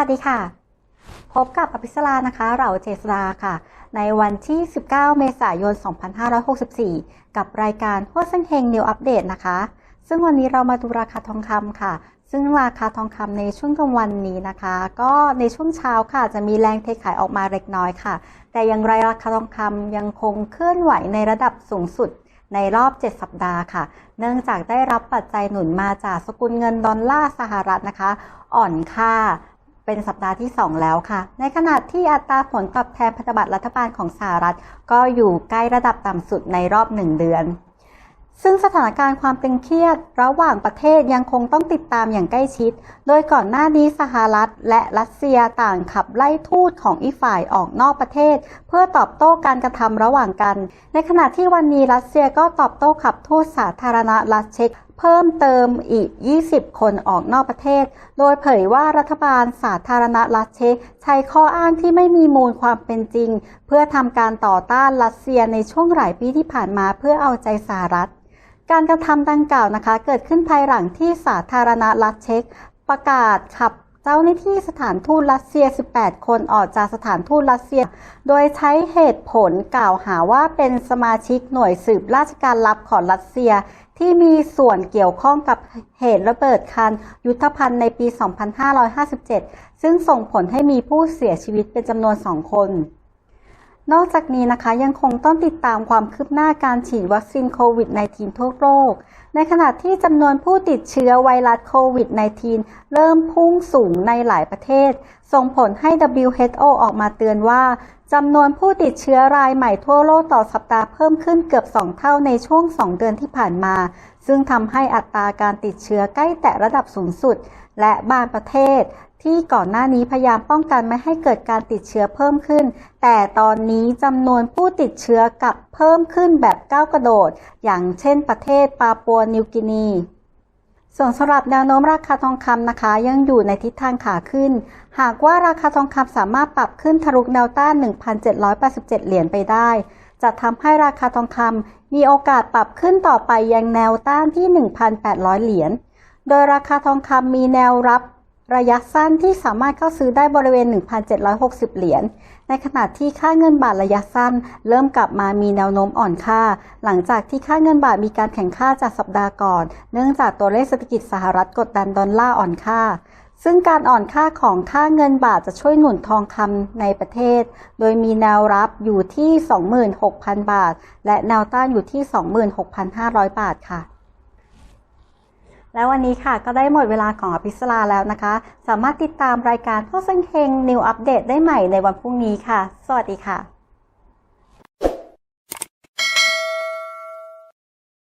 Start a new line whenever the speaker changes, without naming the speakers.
วัสดีค่ะ พบกับอภิสรานะคะ เราเจษดาค่ะ ในวันที่ 19 เมษายน 2564 กับรายการหัวส้นเฮงนิวอัปเดตนะคะ ซึ่งวันนี้เรามาดูราคาทองคำค่ะ ซึ่งราคาทองคำในช่วงกลางวันนี้นะคะ ก็ในช่วงเช้าค่ะ จะมีแรงเทขายออกมาเล็กน้อยค่ะ แต่อย่างไรราคาทองคำยังคงเคลื่อนไหวในระดับสูงสุดในรอบ 7 สัปดาห์ค่ะ เนื่องจากได้รับปัจจัยหนุนมาจากสกุลเงินดอลลาร์สหรัฐนะคะ อ่อนค่า เป็นสัปดาห์ที่ 2 แล้วค่ะ ในขณะที่อัตราผลตอบแทนพันธบัตรรัฐบาลของสหรัฐ ก็อยู่ใกล้ระดับต่ำสุดในรอบ 1 เดือน ซึ่งสถานการณ์ความตึงเครียด ระหว่างประเทศยังคงต้องติดตามอย่างใกล้ชิด โดยก่อนหน้านี้สหรัฐ และรัสเซียต่างขับไล่ทูตของอีกฝ่ายออกนอกประเทศ เพื่อตอบโต้การกระทำระหว่างกัน ในขณะที่วันนี้รัสเซียก็ตอบโต้ขับทูตสาธารณรัฐเช็ก เพิ่มเติมอีก 20 คนออกนอกประเทศ โดยเผยว่ารัฐบาลสาธารณรัฐเช็กใช้ข้ออ้างที่ไม่มีมูลความเป็นจริง เพื่อทำการต่อต้านรัสเซียในช่วงหลายปีที่ผ่านมาเพื่อเอาใจสหรัฐ การกระทำดังกล่าวนะคะ เกิดขึ้นภายหลังที่สาธารณรัฐเช็กประกาศขับ เจ้าหน้าที่สถานทูตรัสเซีย 18 คนออกจากสถานทูตรัสเซีย โดยใช้เหตุผลกล่าวหาว่าเป็นสมาชิกหน่วยสืบราชการลับของรัสเซีย ที่มีส่วนเกี่ยวข้องกับเหตุระเบิดคันยุทธภัณฑ์ในปี 2557 ซึ่งส่งผลให้มีผู้เสียชีวิตเป็นจำนวน 2 คน นอกจากนี้นะคะยังคงต้องติดตามความคืบหน้าการฉีดวัคซีนโควิด -19 ทั่วโลก ในขณะที่จำนวนผู้ติดเชื้อไวรัสโควิด -19 เริ่มพุ่งสูงในหลายประเทศ ส่งผลให้ WHO ออกมาเตือนว่าจำนวนผู้ติดเชื้อรายใหม่ทั่วโลกต่อสัปดาห์เพิ่มขึ้นเกือบ 2 เท่าในช่วง 2 เดือนที่ผ่านมาซึ่งทำให้อัตราการติดเชื้อใกล้แตะระดับสูงสุด และบางประเทศ ที่ก่อนหน้านี้พยายามป้องกันไม่ให้เกิดการติดเชื้อเพิ่มขึ้น แต่ตอนนี้จำนวนผู้ติดเชื้อกลับเพิ่มขึ้นแบบก้าวกระโดด อย่างเช่นประเทศปาปัวนิวกินีส่วนสำหรับแนวโน้มราคาทองคำนะคะ ยังอยู่ในทิศทางขาขึ้น หากว่าราคาทองคำสามารถปรับขึ้นทะลุแนวต้าน 1,787 เหรียญไปได้ จะทำให้ราคาทองคำมีโอกาสปรับขึ้นต่อไปยังแนวต้านที่ 1,800 เหรียญ โดยราคาทองคำมีแนวรับระยะสั้นที่สามารถเข้าซื้อได้บริเวณ 1,760 เหรียญ ในขณะที่ค่าเงินบาทระยะสั้น เริ่มกลับมามีแนวโน้มอ่อนค่า หลังจากที่ค่าเงินบาทมีการแข่งค่าจากสัปดาห์ก่อน เนื่องจากตัวเลขเศรษฐกิจสหรัฐกดดันดอลลาร์อ่อนค่า ซึ่งการอ่อนค่าของค่าเงินบาทจะช่วยหนุนทองคำในประเทศ โดยมีแนวรับอยู่ที่ 26,000 บาท และแนวต้านอยู่ที่ 26,500 บาทค่ะ แล้ววันนี้ค่ะก็ได้หมดเวลาของอภิสราแล้วนะคะ สามารถติดตามรายการข้อเส้นเฮงนิวอัปเดตได้ใหม่ในวันพรุ่งนี้ค่ะ สวัสดีค่ะ